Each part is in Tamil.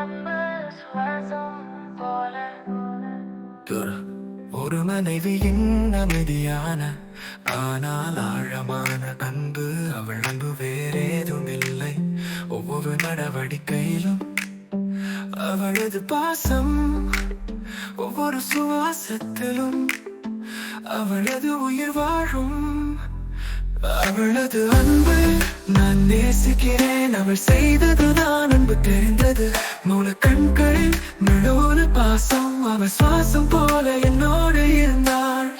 அன்பு சுவாசம் ஒரு மனைவியின் அமைதியான ஆனால் ஆழமான அன்பு அவள் அன்பு வேறேதும் இல்லை. ஒவ்வொரு நடவடிக்கையிலும் அவளது பாசம் ஒவ்வொரு சுவாசத்திலும் அவளது உயிர் வாழும். அவளது அன்பு நான் நேசிக்கிறேன் அவள் செய்ததுதான் அன்பு தெரிந்தது. மூல கண்களில் நடுவுல பாசம் அவ சுவாசம் போல என்னோடு இருந்தாள்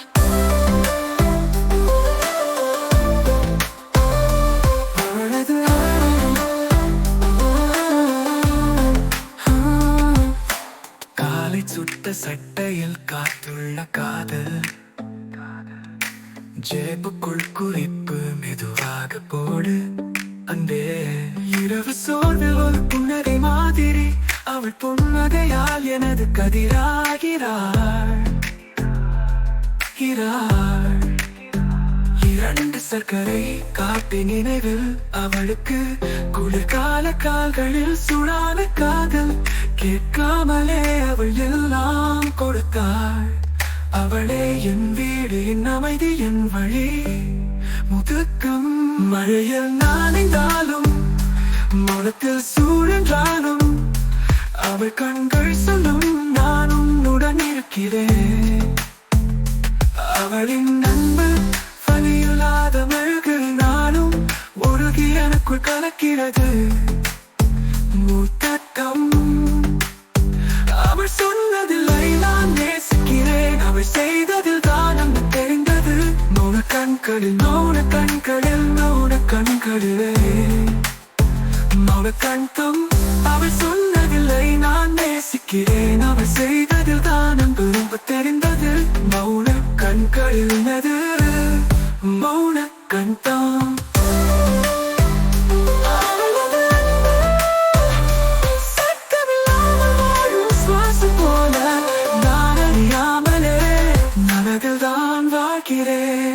காலை சுட்ட சட்டையில் காத்துள்ள காதல் ஜேபுக்குள் குறிப்பு மெதுவாக போடு அவள் புன்னகையால் எனது கதிராகிறாள். கிறாள் இரண்டு சர்க்கரை காட்டி நினைவில் அவளுக்கு குளிர்கால கால்களில் சுடான காதல் கேட்காமலே அவள் எல்லாம் கொடுத்தாள். அவளே என் வீடு என் அமைதி என் வழி. முதுக்கம் மழையில் நானைந்தாலும் மனத்தில் சூழன்றாலும் அவள் கண்கள் சொல்லும் நானும் உடன் இருக்கிறேன். அவளின் அன்பு வலியில்லாத மெழுகு நானும் உருகி எனக்குள் கலக்கிறது. முத்தட்டம். அவள் சொன்னதில்லை நான் நேசிக்கிறேன். அவள் செய்ததில் தான் அங்கு தெரிந்தது. மௌன கண்களில் மௌன கண்களில் மௌன கண்களிலே. மௌன கண்தம் அவள் சொன்னதில்லை நான் நேசிக்கிறேன். அவள் செய்ததில் தான் அன்பு ரொம்ப தெரிந்தது. மௌன கண்களில் நது மௌன மனதில் தான் வாழ்கிறேன்.